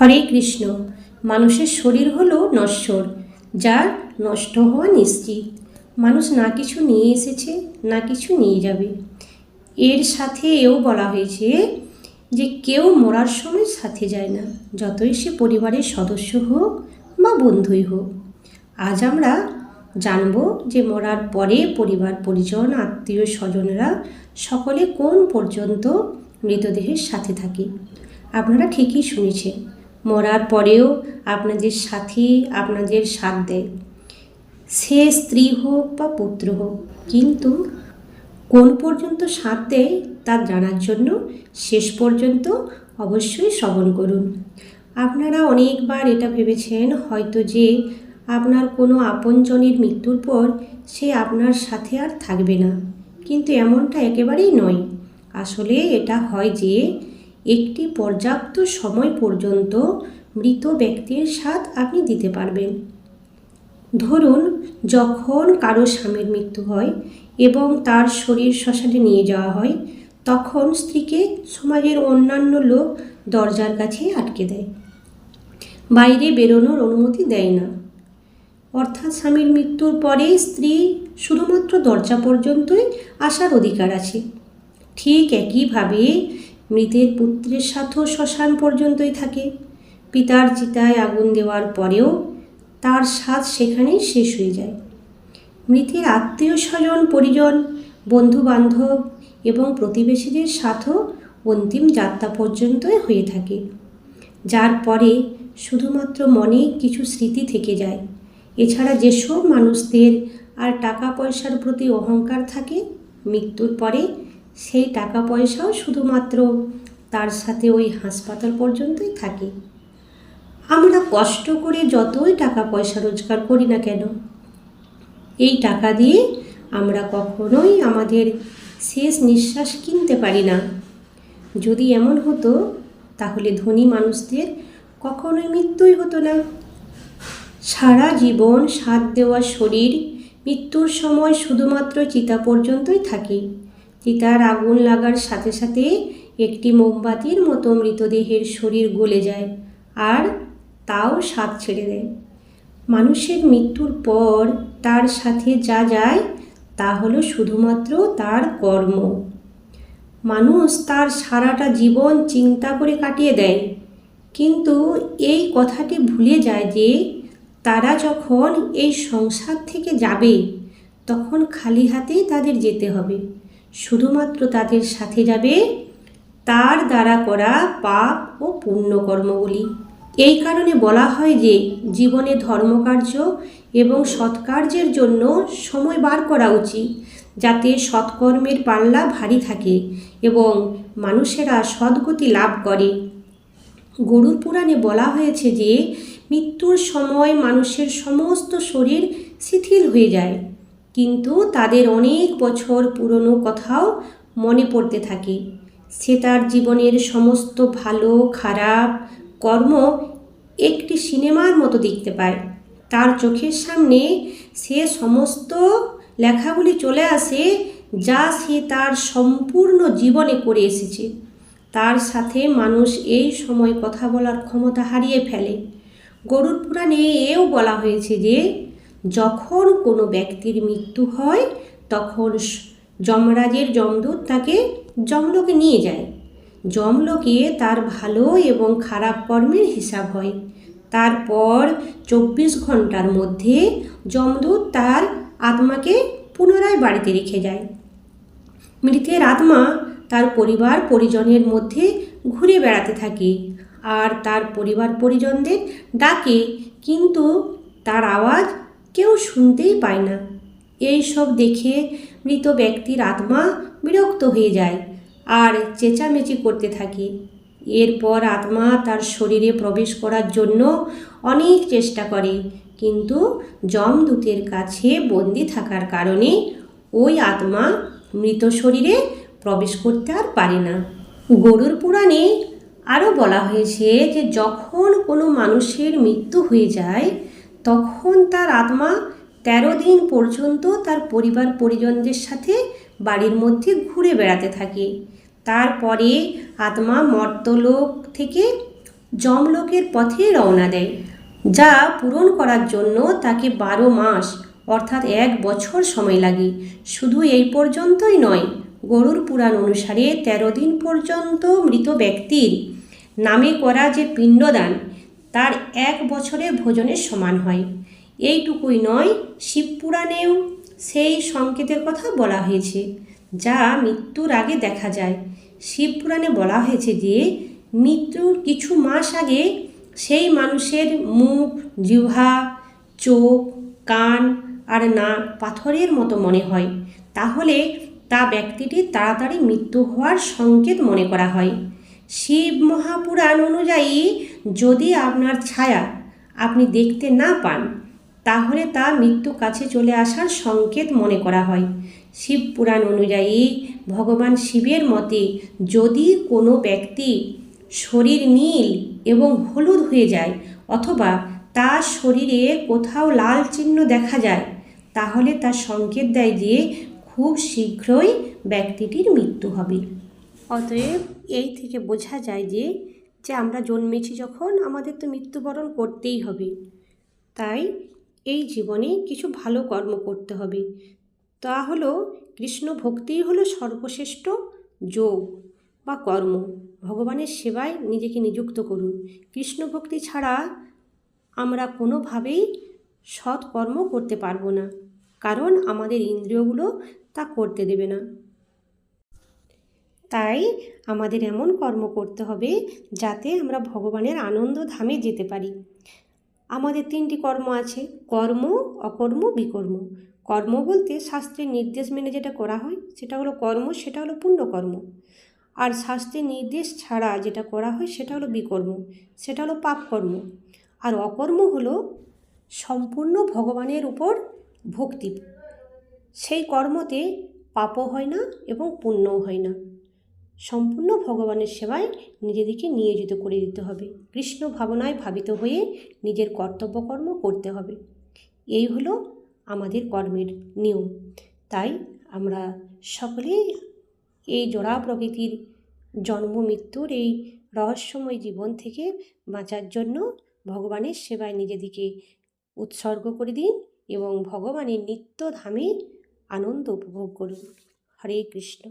হরে কৃষ্ণ। মানুষের শরীর হলো নশ্বর, যার নষ্ট হওয়া নিশ্চিত। মানুষ না কিছু নিয়ে এসেছে, না কিছু নিয়ে যাবে। এর সাথে এও বলা হয়েছে যে কেউ মরার সময় সাথে যায় না, যতই সে পরিবারের সদস্য হোক বা বন্ধুই হোক। আজ আমরা জানব যে মরার পরে পরিবার, পরিজন, আত্মীয় স্বজনরা সকলে কোন পর্যন্ত মৃতদেহের সাথে থাকে। আপনারা ঠিকই শুনেছেন। মরার পরেও আপনাদের সাথী আপনাদের সাথ দেয় সে স্ত্রী হোক বা পুত্র হোক, কিন্তু কোন পর্যন্ত সাথ দেয় তা জানার জন্য শেষ পর্যন্ত অবশ্যই শ্রবণ করুন। আপনারা অনেকবার এটা ভেবেছেন হয়তো যে আপনার কোনো আপনজনের মৃত্যুর পর সে আপনার সাথে আর থাকবে না, কিন্তু এমনটা একেবারেই নয়। আসলে এটা হয় যে একটি পর্যাপ্ত সময় পর্যন্ত মৃত ব্যক্তির স্বাদ আপনি দিতে পারবেন। ধরুন, যখন কারও স্বামীর মৃত্যু হয় এবং তার শরীর শ্মশানে নিয়ে যাওয়া হয়, তখন স্ত্রীকে সমাজের অন্যান্য লোক দরজার কাছে আটকে দেয়। বাইরে বেরোনোর অনুমতি দেয় না। অর্থাৎ স্বামীর মৃত্যুর পরে স্ত্রী শুধুমাত্র দরজা পর্যন্তই আসার অধিকার আছে। ঠিক একইভাবে মৃতের পুত্রের সাথেও শ্মশান পর্যন্তই থাকে। পিতার চিতায় আগুন দেওয়ার পরেও তার স্বাদ সেখানেই শেষ হয়ে যায়। মৃতের আত্মীয় স্বজন, পরিজন বন্ধু বান্ধব এবং প্রতিবেশীদের সাথেও অন্তিম যাত্রা পর্যন্তই হয়ে থাকে। যার পরে শুধুমাত্র মনে কিছু স্মৃতি থেকে যায়। এছাড়া যেসব মানুষদের আর টাকা পয়সার প্রতি অহংকার থাকে, মৃত্যুর পরে সেই টাকা পয়সাও শুধুমাত্র তার সাথে ওই হাসপাতাল পর্যন্তই থাকে। আমরা কষ্ট করে যতই টাকা পয়সা রোজগার করি না কেন, এই টাকা দিয়ে আমরা কখনোই আমাদের শেষ নিঃশ্বাস কিনতে পারি না। যদি এমন হতো, তাহলে ধনী মানুষদের কখনোই মৃত্যুই হতো না। সারা জীবন সাথ দেওয়া শরীর মৃত্যুর সময় শুধুমাত্র চিতা পর্যন্তই থাকে। চিতার আগুন লাগার সাথে সাথে একটি মোমবাতির মতো মৃতদেহের শরীর গলে যায় আর তাও স্বাদ ছেড়ে দেয়। মানুষের মৃত্যুর পর তার সাথে যা যায়, তা হলো শুধুমাত্র তার কর্ম। মানুষ তার সারাটা জীবন চিন্তা করে কাটিয়ে দেয়। কিন্তু এই কথাটি ভুলে যায় যে তারা যখন এই সংসার থেকে যাবে, তখন খালি হাতেই তাদের যেতে হবে। শুধুমাত্র তাদের সাথে যাবে তার দ্বারা করা পাপ ও পুণ্যকর্মগুলি। এই কারণে বলা হয় যে, জীবনে ধর্মকার্য এবং সৎকার্যের জন্য সময় বার করা উচিত, যাতে সৎকর্মের পাল্লা ভারী থাকে এবং মানুষেরা সদ্গতি লাভ করে। গরুর পুরাণে বলা হয়েছে যে, মৃত্যুর সময় মানুষের সমস্ত শরীর শিথিল হয়ে যায়। কিন্তু তাদের অনেক বছর পুরনো কথাও মনে পড়তে থাকে। সে তার জীবনের সমস্ত ভালো, খারাপ কর্ম একটি সিনেমার মতো দেখতে পায়। তার চোখের সামনে সে সমস্ত লেখাগুলি চলে আসে যা সে তার সম্পূর্ণ জীবনে করে এসেছে। তার সাথে মানুষ এই সময় কথা বলার ক্ষমতা হারিয়ে ফেলে। গরুর পুরাণে এও বলা হয়েছে যে যখন কোনো ব্যক্তির মৃত্যু হয়, তখন যমরাজের যমদূত তাকে যমলোকে নিয়ে যায়। যমলোকে তার ভালো এবং খারাপ কর্মের হিসাব হয়। তারপর চব্বিশ ঘণ্টার মধ্যে যমদূত তার আত্মাকে পুনরায় বাড়িতে রেখে যায়। মৃতের আত্মা তার পরিবার পরিজনের মধ্যে ঘুরে বেড়াতে থাকে আর তার পরিবার পরিজনদের ডাকে, কিন্তু তার আওয়াজ কেউ শুনতেই পায় না। এই সব দেখে মৃত ব্যক্তির আত্মা বিরক্ত হয়ে যায় আর চেঁচামেচি করতে থাকে। এরপর আত্মা তার শরীরে প্রবেশ করার জন্য অনেক চেষ্টা করে, কিন্তু যমদূতের কাছে বন্দি থাকার কারণে ওই আত্মা মৃত শরীরে প্রবেশ করতে আর পারে না। গরুর পুরাণে আরও বলা হয়েছে যে যখন কোনো মানুষের মৃত্যু হয়ে যায় তখন তার আত্মা তেরো দিন পর্যন্ত তার পরিবার পরিজনদের সাথে বাড়ির মধ্যে ঘুরে বেড়াতে থাকে। তারপরে আত্মা মর্তলোক থেকে যমলোকের পথে রওনা দেয়, যা পূরণ করার জন্য তাকে বারো মাস, অর্থাৎ এক বছর সময় লাগে। শুধু এই পর্যন্তই নয়, গরুর পুরাণ অনুসারে তেরো দিন পর্যন্ত মৃত ব্যক্তির নামে করা যে পিণ্ডদান তার এক বছরের ভোজনের সমান হয়। এইটুকুই নয়, শিবপুরাণেও সেই সংকেতের কথা বলা হয়েছে, যা মৃত্যুর আগে দেখা যায়। শিবপুরাণে বলা হয়েছে যে, মৃত্যুর কিছু মাস আগে সেই মানুষের মুখ, জিহ্বা, চোখ, কান আর নাক পাথরের মতো মনে হয়। তাহলে তা ব্যক্তিটির তাড়াতাড়ি মৃত্যু হওয়ার সংকেত মনে করা হয়। শিব মহাপুরাণ অনুযায়ী যদি আপনার ছায়া আপনি দেখতে না পান, তাহলে তা মৃত্যু কাছে চলে আসার সংকেত মনে করা হয়। শিব পুরাণ অনুযায়ী ভগবান শিবের মতে যদি কোনো ব্যক্তি শরীর নীল এবং হলুদ হয়ে যায় অথবা তার শরীরে কোথাও লাল চিহ্ন দেখা যায়, তাহলে তার সংকেত দেয় যে খুব শীঘ্রই ব্যক্তিটির মৃত্যু হবে। অতএব এই থেকে বোঝা যায় যে যে আমরা জন্মেছি যখন আমাদের তো মৃত্যুবরণ করতেই হবে। তাই এই জীবনে কিছু ভালো কর্ম করতে হবে। তা হলো, কৃষ্ণ ভক্তিই হলো সর্বশ্রেষ্ঠ যোগ বা কর্ম। ভগবানের সেবায় নিজেকে নিযুক্ত করুন। কৃষ্ণ ভক্তি ছাড়া আমরা কোনোভাবেই সৎ কর্ম করতে পারব না। কারণ আমাদের ইন্দ্রিয়গুলো তা করতে দেবে না। তাই আমাদের এমন কর্ম করতে হবে যাতে আমরা ভগবানের আনন্দ ধামে যেতে পারি। আমাদের তিনটি কর্ম আছে, কর্ম, অকর্ম, বিকর্ম। কর্ম বলতে শাস্ত্রের নির্দেশ মেনে যেটা করা হয়, সেটা হলো কর্ম, সেটা হলো পুণ্যকর্ম। আর শাস্ত্রের নির্দেশ ছাড়া যেটা করা হয়, সেটা হলো বিকর্ম, সেটা হলো পাপকর্ম। আর অকর্ম হলো সম্পূর্ণ ভগবানের উপর ভক্তি। সেই কর্মতে পাপও হয় না এবং পুণ্যও হয় না। সম্পূর্ণ ভগবানের সেবায় নিজেদেরকে নিয়োজিত করে দিতে হবে। কৃষ্ণ ভাবনায় ভাবিত হয়ে নিজের কর্তব্যকর্ম করতে হবে। এই হলো আমাদের কর্মের নিয়ম। তাই আমরা সকলেই এই জোড়া প্রকৃতির জন্ম, মৃত্যুর এই রহস্যময় জীবন থেকে বাঁচার জন্য ভগবানের সেবায় নিজেদিকে উৎসর্গ করে দিন এবং ভগবানের নিত্য ধামে আনন্দ উপভোগ করুন। হরে কৃষ্ণ।